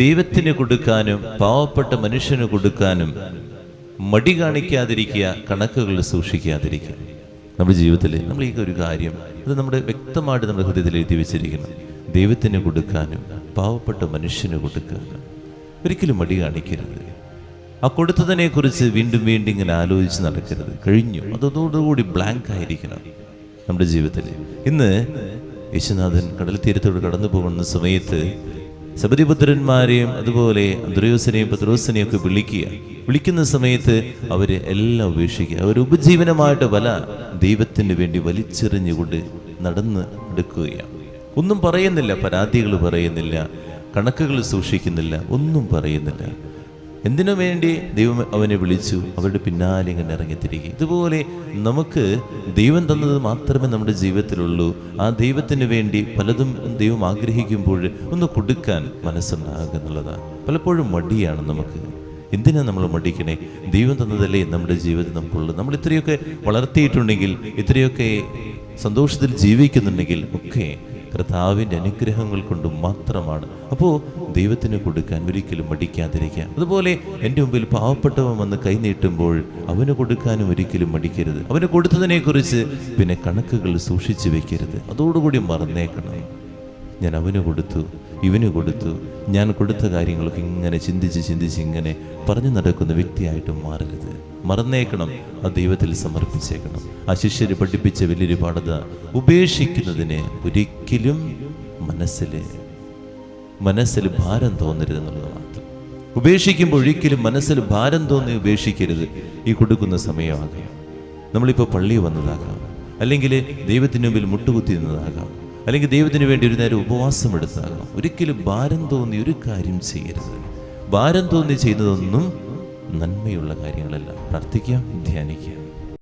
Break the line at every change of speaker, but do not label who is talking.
ദൈവത്തിന് കൊടുക്കാനും പാവപ്പെട്ട മനുഷ്യന് കൊടുക്കാനും മടി കാണിക്കാതിരിക്കുക കണക്കുകൾ സൂക്ഷിക്കാതിരിക്കുക. നമ്മുടെ ജീവിതത്തിൽ നമ്മൾ ഈ ഒരു കാര്യം അത് നമ്മുടെ വ്യക്തമായിട്ട് നമ്മുടെ ഹൃദയത്തിൽ എഴുതി വെച്ചിരിക്കണം ദൈവത്തിന് കൊടുക്കാനും പാവപ്പെട്ട മനുഷ്യന് കൊടുക്കാനും ഒരിക്കലും മടി കാണിക്കരുത്. ആ കൊടുത്തതിനെ കുറിച്ച് വീണ്ടും വീണ്ടും ഇങ്ങനെ ആലോചിച്ച് നടക്കരുത്. കഴിഞ്ഞു. അതോടുകൂടി ബ്ലാങ്ക് ആയിരിക്കണം നമ്മുടെ ജീവിതത്തിൽ ഇന്ന് യേശുനാഥൻ കടൽ തീരത്തോട് കടന്നു പോകുന്ന സമയത്ത് സബരിപുത്രന്മാരെയും അതുപോലെ ദുര്യോസനെയും പത്രോസിനെയും ഒക്കെ വിളിക്കുക. വിളിക്കുന്ന സമയത്ത് അവർ എല്ലാം ഉപേക്ഷിക്കുക. അവർ ഉപജീവനമായിട്ട് വല ദൈവത്തിന് വേണ്ടി വലിച്ചെറിഞ്ഞുകൊണ്ട് നടന്ന് എടുക്കുകയാണ്. ഒന്നും പറയുന്നില്ല പരാതികൾ പറയുന്നില്ല കണക്കുകൾ സൂക്ഷിക്കുന്നില്ല ഒന്നും പറയുന്നില്ല. എന്തിനു വേണ്ടി ദൈവം അവനെ വിളിച്ചു? അവരുടെ പിന്നാലെ ഇങ്ങനെ ഇറങ്ങിത്തിരിക്കുക ഇതുപോലെ നമുക്ക് ദൈവം തന്നത് മാത്രമേ നമ്മുടെ ജീവിതത്തിലുള്ളൂ. ആ ദൈവത്തിന് വേണ്ടി പലതും ദൈവം ആഗ്രഹിക്കുമ്പോൾ ഒന്ന് കൊടുക്കാൻ മനസ്സുണ്ടാകുക എന്നുള്ളതാണ്. പലപ്പോഴും മടിയാണ് നമുക്ക്. എന്തിനാ നമ്മൾ മടിക്കണേ? ദൈവം തന്നതല്ലേ നമ്മുടെ ജീവിതത്തിൽ നമുക്കുള്ളത്. നമ്മൾ ഇത്രയൊക്കെ വളർത്തിയിട്ടുണ്ടെങ്കിൽ ഇത്രയൊക്കെ സന്തോഷത്തിൽ ജീവിക്കുന്നുണ്ടെങ്കിൽ ഒക്കെ കർത്താവിന്റെ അനുഗ്രഹങ്ങൾ കൊണ്ട് മാത്രമാണ്. അപ്പോൾ ദൈവത്തിന് കൊടുക്കാൻ ഒരിക്കലും മടിക്കാതിരിക്കുക. അതുപോലെ എന്റെ മുമ്പിൽ പാവപ്പെട്ടവൻ വന്ന് കൈനീട്ടുമ്പോൾ അവന് കൊടുക്കാനും ഒരിക്കലും മടിക്കരുത്. അവന് കൊടുത്തതിനെക്കുറിച്ച് പിന്നെ കണക്കുകൾ സൂക്ഷിച്ചു വെക്കരുത്. അതോടുകൂടി മറന്നേക്കണം. ഞാൻ അവന് കൊടുത്തു ഇവന് കൊടുത്തു. ഞാൻ കൊടുത്ത കാര്യങ്ങളൊക്കെ ഇങ്ങനെ ചിന്തിച്ച് ചിന്തിച്ച് ഇങ്ങനെ പറഞ്ഞു നടക്കുന്ന വ്യക്തിയായിട്ട് മാറരുത്. മറന്നേക്കണം ആ ദൈവത്തിൽ സമർപ്പിച്ചേക്കണം. ആ ശിഷ്യര് പഠിപ്പിച്ച വലിയൊരു പാഠത ഉപേക്ഷിക്കുന്നതിന് ഒരിക്കലും മനസ്സിൽ മനസ്സിൽ ഭാരം തോന്നരുത് എന്നുള്ളത് മാത്രം. ഉപേക്ഷിക്കുമ്പോൾ ഒരിക്കലും മനസ്സിൽ ഭാരം തോന്നി ഉപേക്ഷിക്കരുത്. ഈ കൊടുക്കുന്ന സമയമാകാം. നമ്മളിപ്പോൾ പള്ളി വന്നതാകാം. അല്ലെങ്കിൽ ദൈവത്തിന് മുമ്പിൽ മുട്ടുകുത്തി നിന്നതാകാം. അല്ലെങ്കിൽ ദൈവത്തിന് വേണ്ടി ഒരു നേരം ഉപവാസം എടുത്താകണം ഒരിക്കലും ഭാരം തോന്നി ഒരു കാര്യം ചെയ്യരുത്. ഭാരം തോന്നി ചെയ്യുന്നതൊന്നും നന്മയുള്ള കാര്യങ്ങളല്ല. പ്രാർത്ഥിക്കാം ധ്യാനിക്കാം.